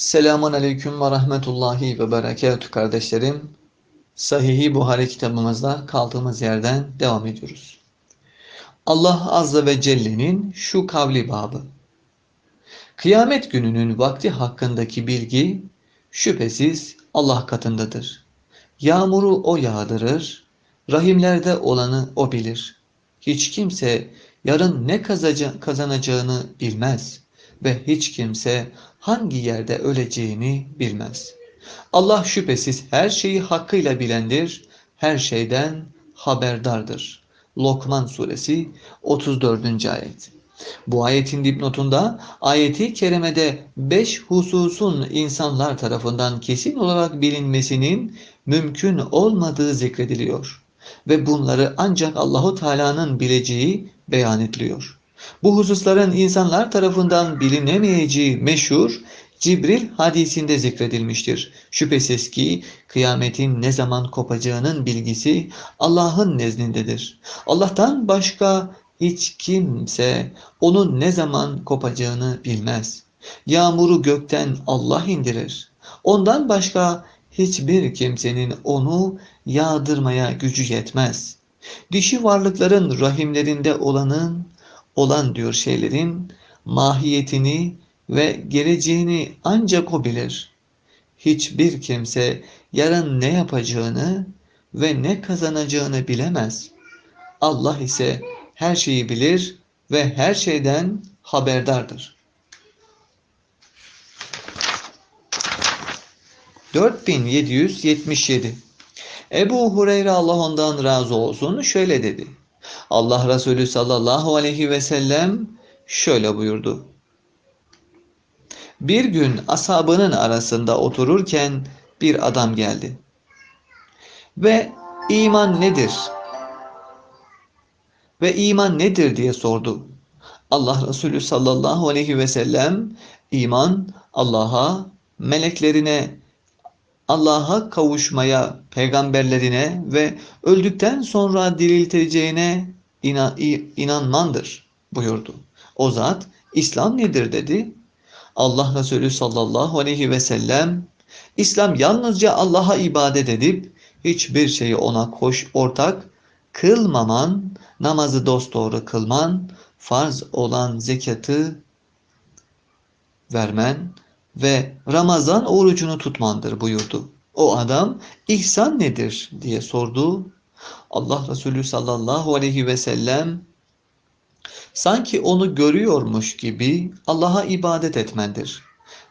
Selamun Aleyküm ve Rahmetullahi ve Berekatü kardeşlerim. Sahih-i Buhari kitabımızda kaldığımız yerden devam ediyoruz. Allah Azze ve Celle'nin şu kavli babı. Kıyamet gününün vakti hakkındaki bilgi şüphesiz Allah katındadır. Yağmuru O yağdırır, rahimlerde olanı O bilir. Hiç kimse yarın ne kazanacağını bilmez ve hiç kimse hangi yerde öleceğini bilmez. Allah şüphesiz her şeyi hakkıyla bilendir, her şeyden haberdardır. Lokman suresi 34. ayet. Bu ayetin dipnotunda ayeti kerimede beş hususun insanlar tarafından kesin olarak bilinmesinin mümkün olmadığı zikrediliyor ve bunları ancak Allahu Teala'nın bileceği beyan ediliyor. Bu hususların insanlar tarafından bilinemeyeceği meşhur Cibril hadisinde zikredilmiştir. Şüphesiz ki kıyametin ne zaman kopacağının bilgisi Allah'ın nezdindedir. Allah'tan başka hiç kimse onun ne zaman kopacağını bilmez. Yağmuru gökten Allah indirir. Ondan başka hiçbir kimsenin onu yağdırmaya gücü yetmez. Dişi varlıkların rahimlerinde olanın olan diyor şeylerin mahiyetini ve geleceğini ancak o bilir. Hiçbir kimse yarın ne yapacağını ve ne kazanacağını bilemez. Allah ise her şeyi bilir ve her şeyden haberdardır. 4777 Ebu Hureyre Allah ondan razı olsun şöyle dedi. Allah Resulü sallallahu aleyhi ve sellem şöyle buyurdu. Bir gün ashabının arasında otururken bir adam geldi. Ve iman nedir? Ve iman nedir diye sordu. Allah Resulü sallallahu aleyhi ve sellem iman Allah'a, meleklerine, Allah'a kavuşmaya, peygamberlerine ve öldükten sonra diriltileceğine inan, inanmandır buyurdu. O zat İslam nedir dedi. Allah Resulü sallallahu aleyhi ve sellem İslam yalnızca Allah'a ibadet edip hiçbir şeyi ona koş ortak kılmaman, namazı dosdoğru kılman, farz olan zekatı vermen ve Ramazan orucunu tutmandır buyurdu. O adam ihsan nedir diye sordu. Allah Resulü sallallahu aleyhi ve sellem sanki onu görüyormuş gibi Allah'a ibadet etmendir.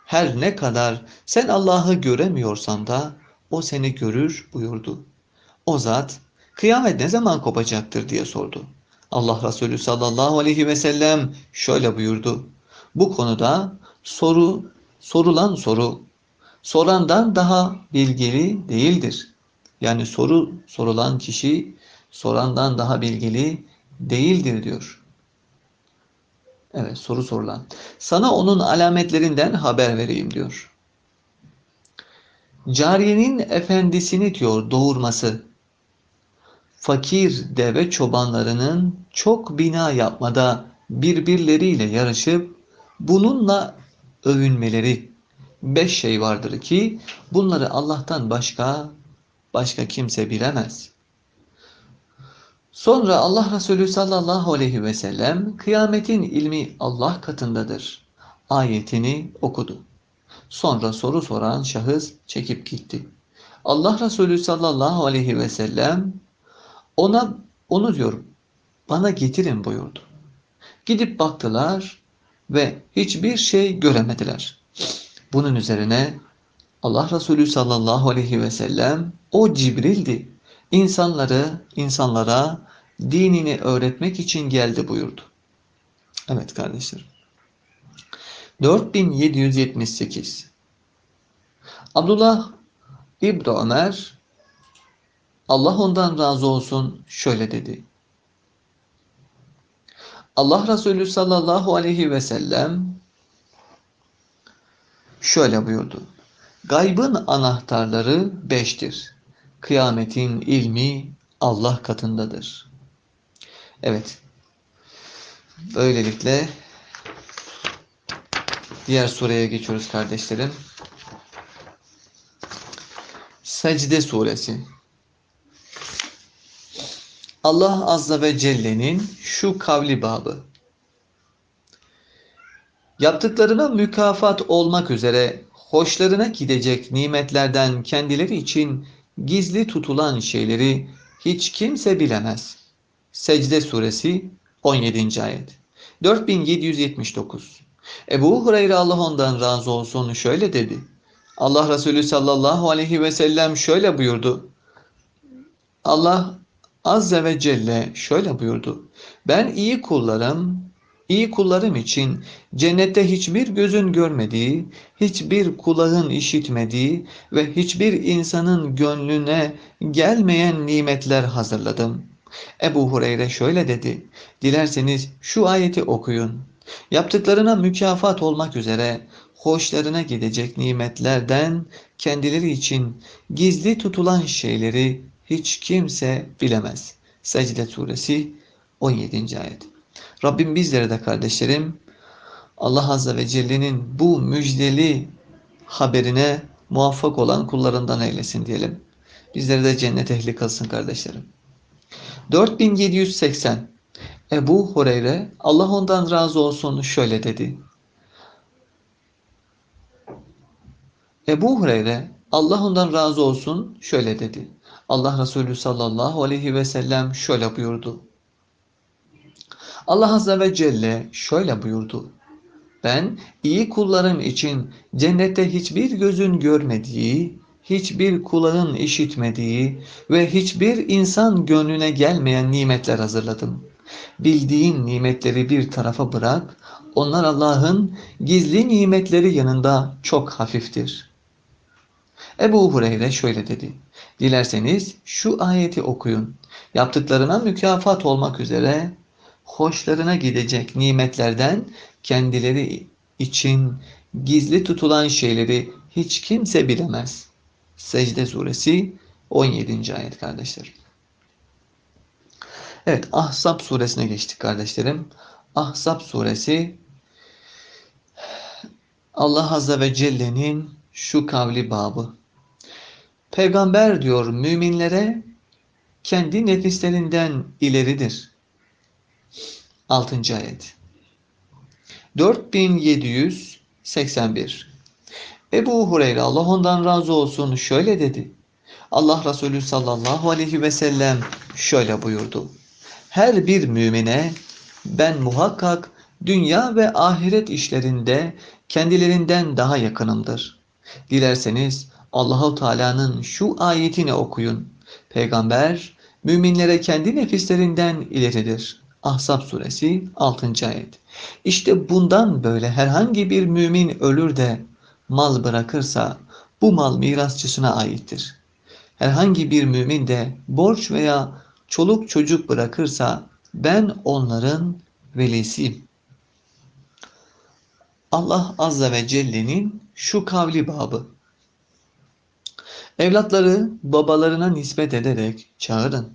Her ne kadar sen Allah'ı göremiyorsan da o seni görür buyurdu. O zat kıyamet ne zaman kopacaktır diye sordu. Allah Resulü sallallahu aleyhi ve sellem şöyle buyurdu. Bu konuda soru sorulan soru sorandan daha bilgili değildir. Yani soru sorulan kişi sorandan daha bilgili değildir diyor. Evet soru sorulan. Sana onun alametlerinden haber vereyim diyor. Cariyenin efendisini diyor doğurması. Fakir deve çobanlarının çok bina yapmada birbirleriyle yarışıp bununla övünmeleri. Beş şey vardır ki bunları Allah'tan başka başka kimse bilemez. Sonra Allah Resulü sallallahu aleyhi ve sellem kıyametin ilmi Allah katındadır. Ayetini okudu. Sonra soru soran şahıs çekip gitti. Allah Resulü sallallahu aleyhi ve sellem ona onu diyor bana getirin buyurdu. Gidip baktılar ve hiçbir şey göremediler. Bunun üzerine Allah Resulü sallallahu aleyhi ve sellem o Cibril'di. İnsanları, insanlara dinini öğretmek için geldi buyurdu. Evet kardeşlerim. 4778 Abdullah İbni Ömer Allah ondan razı olsun şöyle dedi. Allah Resulü sallallahu aleyhi ve sellem şöyle buyurdu. Gaybın anahtarları beştir. Kıyametin ilmi Allah katındadır. Evet. Böylelikle diğer sureye geçiyoruz kardeşlerim. Secde suresi. Allah Azze ve Celle'nin şu kavli babı. Yaptıklarına mükafat olmak üzere hoşlarına gidecek nimetlerden kendileri için gizli tutulan şeyleri hiç kimse bilemez. Secde Suresi 17. ayet 4779 Ebu Hureyre Allah ondan razı olsun şöyle dedi. Allah Resulü sallallahu aleyhi ve sellem şöyle buyurdu. Allah Azze ve Celle şöyle buyurdu. Ben iyi kullarım, iyi kullarım için cennette hiçbir gözün görmediği, hiçbir kulağın işitmediği ve hiçbir insanın gönlüne gelmeyen nimetler hazırladım. Ebu Hureyre şöyle dedi. Dilerseniz şu ayeti okuyun. Yaptıklarına mükafat olmak üzere hoşlarına gidecek nimetlerden kendileri için gizli tutulan şeyleri hiç kimse bilemez. Secde suresi 17. ayet. Rabbim bizlere de kardeşlerim Allah Azze ve Celle'nin bu müjdeli haberine muvaffak olan kullarından eylesin diyelim. Bizleri de cennet ehli kılsın kardeşlerim. 4780 Ebu Hureyre Allah ondan razı olsun şöyle dedi. Ebu Hureyre Allah ondan razı olsun şöyle dedi. Allah Resulü sallallahu aleyhi ve sellem şöyle buyurdu. Allah Azze ve Celle şöyle buyurdu. Ben iyi kullarım için cennette hiçbir gözün görmediği, hiçbir kulağın işitmediği ve hiçbir insan gönlüne gelmeyen nimetler hazırladım. Bildiğin nimetleri bir tarafa bırak, onlar Allah'ın gizli nimetleri yanında çok hafiftir. Ebu Hureyre şöyle dedi. Dilerseniz şu ayeti okuyun. Yaptıklarına mükafat olmak üzere hoşlarına gidecek nimetlerden kendileri için gizli tutulan şeyleri hiç kimse bilemez. Secde suresi 17. ayet kardeşler. Evet Ahzab suresine geçtik kardeşlerim. Ahzab suresi Allah Azze ve Celle'nin şu kavli babı. Peygamber diyor müminlere kendi nefislerinden ileridir. 6. ayet. 4781 Ebu Hureyre Allah ondan razı olsun şöyle dedi. Allah Resulü sallallahu aleyhi ve sellem şöyle buyurdu. Her bir mümine ben muhakkak dünya ve ahiret işlerinde kendilerinden daha yakınımdır. Dilerseniz Allahu Teala'nın şu ayetini okuyun. Peygamber müminlere kendi nefislerinden ileridir. Ahzab suresi 6. ayet. İşte bundan böyle herhangi bir mümin ölür de mal bırakırsa bu mal mirasçısına aittir. Herhangi bir mümin de borç veya çoluk çocuk bırakırsa ben onların velisiyim. Allah Azze ve Celle'nin şu kavli babı. Evlatları babalarına nispet ederek çağırın.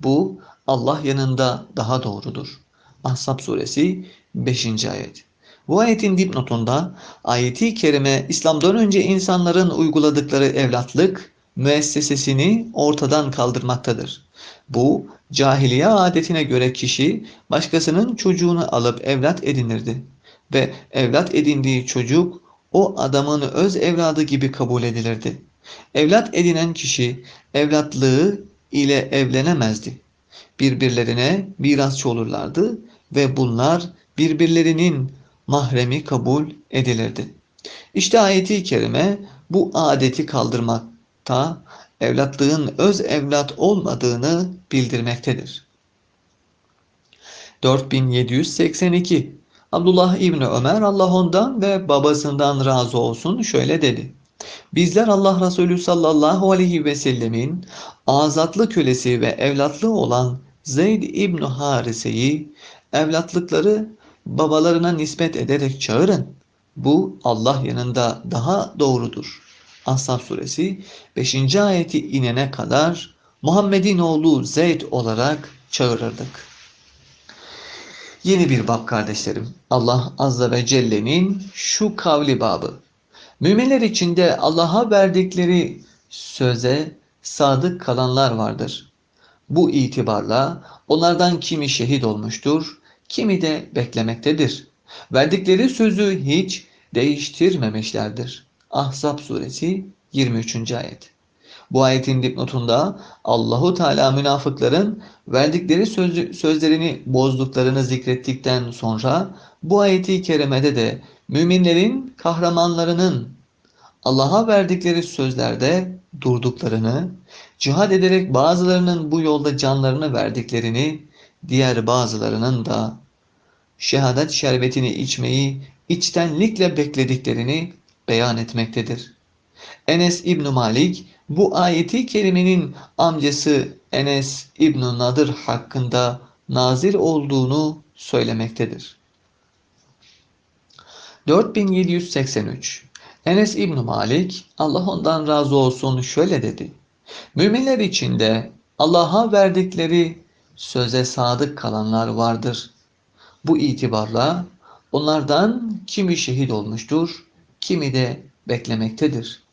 Bu Allah yanında daha doğrudur. Ahzab suresi 5. ayet. Bu ayetin dipnotunda ayeti kerime İslam'dan önce insanların uyguladıkları evlatlık müessesesini ortadan kaldırmaktadır. Bu cahiliye adetine göre kişi başkasının çocuğunu alıp evlat edinirdi ve evlat edindiği çocuk o adamın öz evladı gibi kabul edilirdi. Evlat edinen kişi evlatlığı ile evlenemezdi. Birbirlerine mirasçı olurlardı ve bunlar birbirlerinin mahremi kabul edilirdi. İşte ayeti kerime bu adeti kaldırmakta, evlatlığın öz evlat olmadığını bildirmektedir. 4782 Abdullah İbni Ömer Allah ondan ve babasından razı olsun şöyle dedi. Bizler Allah Resulü sallallahu aleyhi ve sellemin azatlı kölesi ve evlatlı olan Zeyd İbn Harise'yi evlatlıkları babalarına nispet ederek çağırın. Bu Allah yanında daha doğrudur. Ashab suresi 5. ayeti inene kadar Muhammed'in oğlu Zeyd olarak çağırırdık. Yeni bir bab kardeşlerim. Allah Azze ve Celle'nin şu kavli babı. Müminler içinde Allah'a verdikleri söze sadık kalanlar vardır. Bu itibarla onlardan kimi şehit olmuştur, kimi de beklemektedir. Verdikleri sözü hiç değiştirmemişlerdir. Ahzab suresi 23. ayet. Bu ayetin dipnotunda Allahu Teala münafıkların verdikleri sözü, sözlerini bozduklarını zikrettikten sonra bu ayeti kerimede de müminlerin kahramanlarının Allah'a verdikleri sözlerde durduklarını, cihad ederek bazılarının bu yolda canlarını verdiklerini, diğer bazılarının da şehadet şerbetini içmeyi içtenlikle beklediklerini beyan etmektedir. Enes İbn Malik bu ayeti kerimenin amcası Enes İbn Nadır hakkında nazil olduğunu söylemektedir. 4783 Enes İbn Malik Allah ondan razı olsun şöyle dedi. Müminler içinde Allah'a verdikleri söze sadık kalanlar vardır. Bu itibarla onlardan kimi şehit olmuştur, kimi de beklemektedir.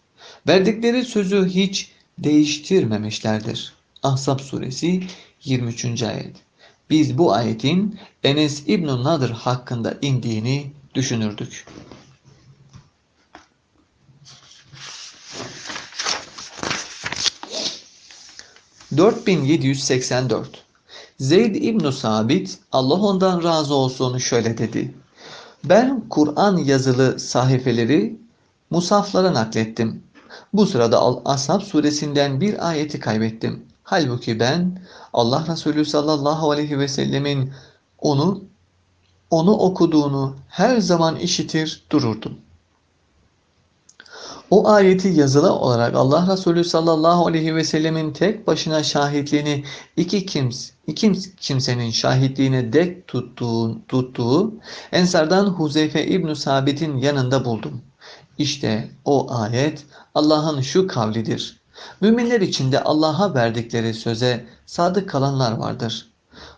Verdikleri sözü hiç değiştirmemişlerdir. Ahzab suresi 23. ayet. Biz bu ayetin Enes İbn Nadır hakkında indiğini düşünürdük. ...4784... Zeyd İbn Sabit, Allah ondan razı olsun şöyle dedi. Ben Kur'an yazılı sahifeleri musaflara naklettim. Bu sırada Ashab suresinden bir ayeti kaybettim. Halbuki ben Allah Resulü sallallahu aleyhi ve sellemin onu onu okuduğunu her zaman işitir dururdum. O ayeti yazılı olarak Allah Resulü sallallahu aleyhi ve sellemin tek başına şahitliğini iki, kims, iki kimsenin şahitliğine dek tuttuğu, tuttuğu Ensardan Huzeyfe İbn Sabit'in yanında buldum. İşte o ayet Allah'ın şu kavlidir. Müminler içinde Allah'a verdikleri söze sadık kalanlar vardır.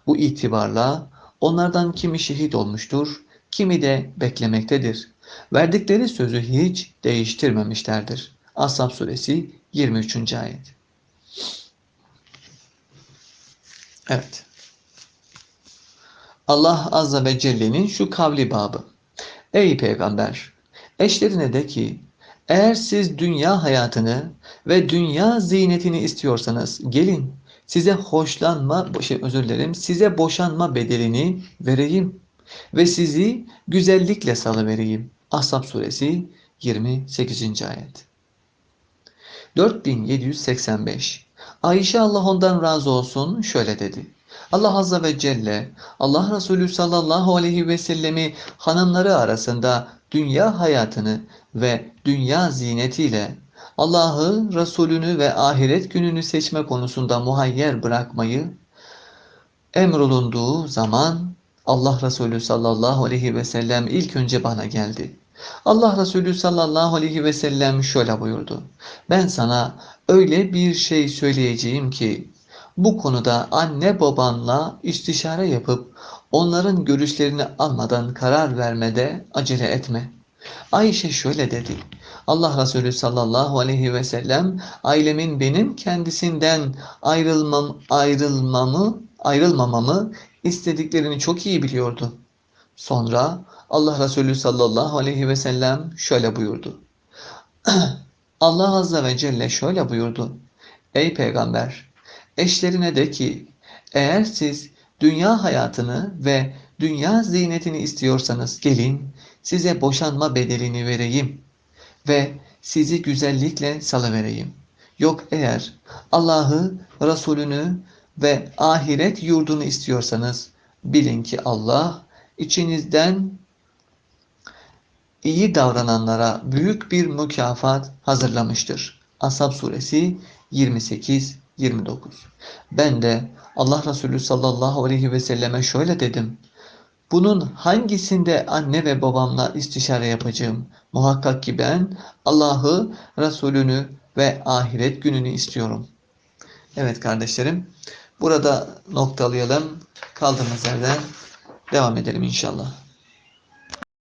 Bu itibarla onlardan kimi şehit olmuştur, kimi de beklemektedir. Verdikleri sözü hiç değiştirmemişlerdir. Ashab suresi 23. ayet. Evet. Allah Azze ve Celle'nin şu kavli babı. Ey peygamber! Eşlerine de ki eğer siz dünya hayatını ve dünya zinetini istiyorsanız gelin size hoşlanma, şey özür dilerim, size boşanma bedelini vereyim ve sizi güzellikle salıvereyim. Ahzab suresi 28. ayet. 4785 Ayşe Allah ondan razı olsun şöyle dedi. Allah Azze ve Celle Allah Resulü sallallahu aleyhi ve sellemi hanımları arasında dünya hayatını ve dünya zinetiyle Allah'ı, Resulünü ve ahiret gününü seçme konusunda muhayyer bırakmayı emrolunduğu zaman Allah Resulü sallallahu aleyhi ve sellem ilk önce bana geldi. Allah Resulü sallallahu aleyhi ve sellem şöyle buyurdu. Ben sana öyle bir şey söyleyeceğim ki bu konuda anne babanla istişare yapıp onların görüşlerini almadan karar vermede acele etme. Ayşe şöyle dedi. Allah Resulü sallallahu aleyhi ve sellem ailemin benim kendisinden ayrılmam, ayrılmamı, ayrılmamamı istediklerini çok iyi biliyordu. Sonra Allah Resulü sallallahu aleyhi ve sellem şöyle buyurdu. Allah Azze ve Celle şöyle buyurdu. Ey peygamber! Eşlerine de ki eğer siz dünya hayatını ve dünya zinetini istiyorsanız gelin size boşanma bedelini vereyim ve sizi güzellikle salıvereyim. Yok eğer Allah'ı, Resulünü ve ahiret yurdunu istiyorsanız bilin ki Allah içinizden iyi davrananlara büyük bir mükafat hazırlamıştır. Ashab suresi 28 29. Ben de Allah Resulü sallallahu aleyhi ve selleme şöyle dedim. Bunun hangisinde anne ve babamla istişare yapacağım? Muhakkak ki ben Allah'ı, Resulünü ve ahiret gününü istiyorum. Evet kardeşlerim, burada noktalayalım. Kaldığımız yerden devam edelim inşallah.